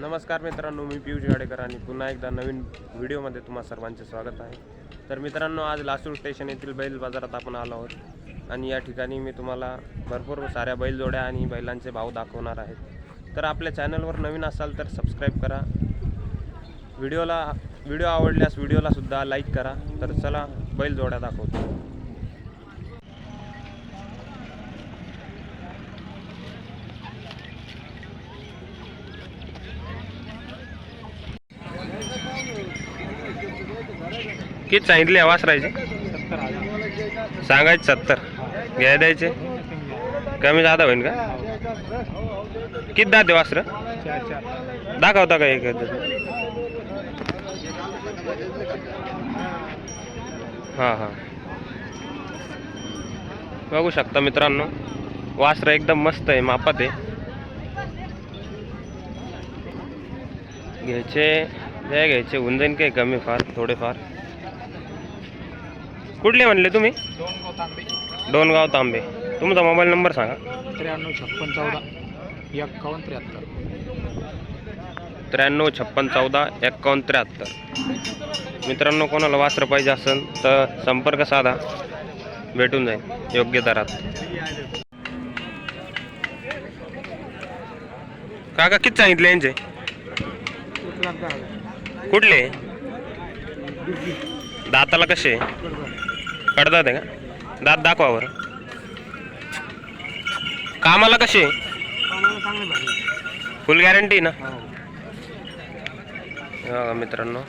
नमस्कार मित्रांनो मी पियुष गाडेकर आणि पुन्हा एकदा नवीन व्हिडिओमध्ये तुम्हा सर्वांचे स्वागत आहे. तर मित्रांनो आज लासूर स्टेशन येथील बैल बाजारात आपण आलो आहोत आणि या ठिकाणी मी तुम्हाला भरपूर साऱ्या बैलजोड्या आणि बैलांचे भाव दाखवणार आहेत तर आपल्या चॅनलवर नवीन असाल तर सबस्क्राईब करा. व्हिडिओला व्हिडिओ आवडल्यास व्हिडिओलासुद्धा लाईक करा. तर चला बैलजोड्या दाखवतो. किती सांगितले वासरायचे सांगायचे सत्तर. घ्याय द्यायचे. कमी जादा होईल का? किती दाते वासर? दाखवता का एक? हां हां. बघू शकता मित्रांनो वासर एकदम मस्त आहे मापात आहे. घ्यायचे द्या घ्यायचे. होऊन जाईन काही कमी फार थोडेफार. कुठले म्हणले तुम्ही? डोनगाव तांबे. तुमचा मोबाईल नंबर सांगा. त्र्याण्णव छप्पन चौदा एक्कावन्न त्र्याहत्तर. त्र्याण्णव छप्पन चौदा एक्कावन्न त्र्याहत्तर. मित्रांनो कोणाला वासरं पाहिजे असेल तर संपर्क साधा. भेटून जाईल. योग्य दरात. काका किती सांगितले यांचे? कुठले? दाताला कसे? कडदात आहे का? दात दाखवा बरं. कामाला कसे फुल गॅरंटी ना? बघा मित्रांनो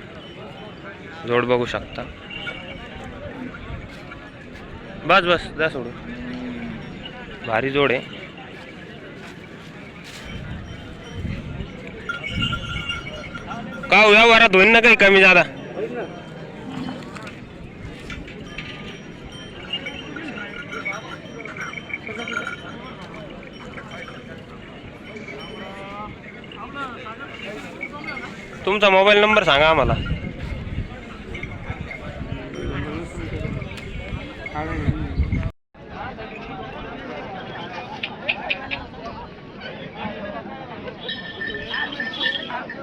जोड बघू शकता. बस बस जा सोडू भारी जोड आहे. का उद्या व्यवहारात होईल ना काही कमी जादा? तुमचा मोबाईल नंबर सांगा आम्हाला.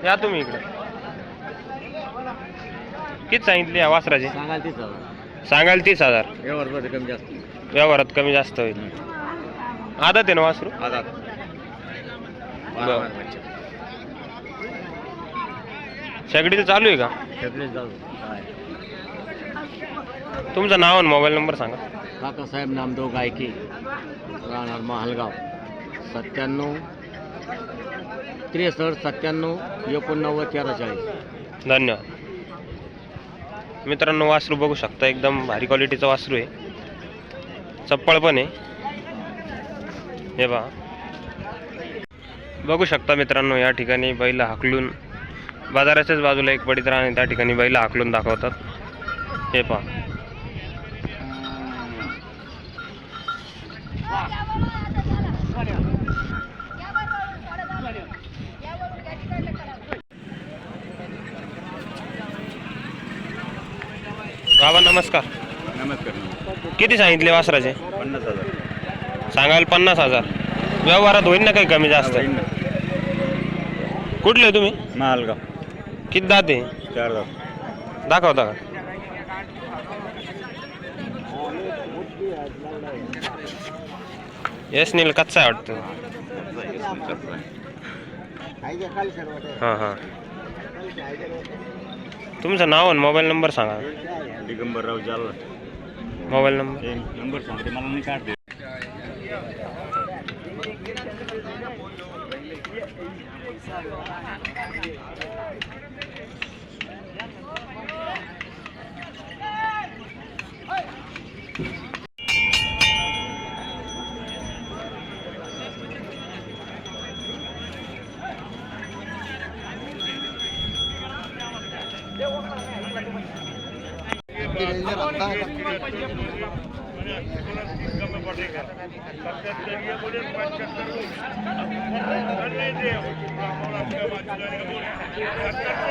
या तुम्ही इकडे. किती सांगितली या वासराची? सांगाल तीच हजार. सांगाल तीस हजार. व्यवहार कमी जास्त. व्यवहारात कमी जास्त होईल. आदत आहे ना वासरू? आधार बरं. सगळी चालू आहे का? तुमचं नाव आणि मोबाईल नंबर सांगा. काकासाहेब नामदेव गायके. राहणार महालगाव. सत्त्याण्णव त्रेसष्ट सत्त्याण्णव एकोणनव्वद तेरा चाळीस धन्यवाद. मित्रांनो वासरू बघू शकता एकदम भारी क्वालिटीचं वासरू आहे. चप्पळ पण आहे. हे पहा बघू शकता मित्रांनो या ठिकाणी बैल हाकलून बाजाराच्याच बाजूला एक पडित राहणे त्या ठिकाणी बैल हाकलून दाखवतात. हे पहा. बाबा नमस्कार. नमस्कार किती सांगितले वासराचे? पन्नास हजार. सांगाल पन्नास हजार. व्यवहारात होईल ना काही कमी जास्त? कुठले तुम्ही? महालगाव. किती दाते चार दाखवता का येस नील कच्चा आहे वाटतं. हां हां. तुमचं नाव आणि मोबाईल नंबर सांगा. Digambarrao Jalna. Mobile number. Number सांगते मला नाही काढते. પાર્ટી લઈને રમતા હતા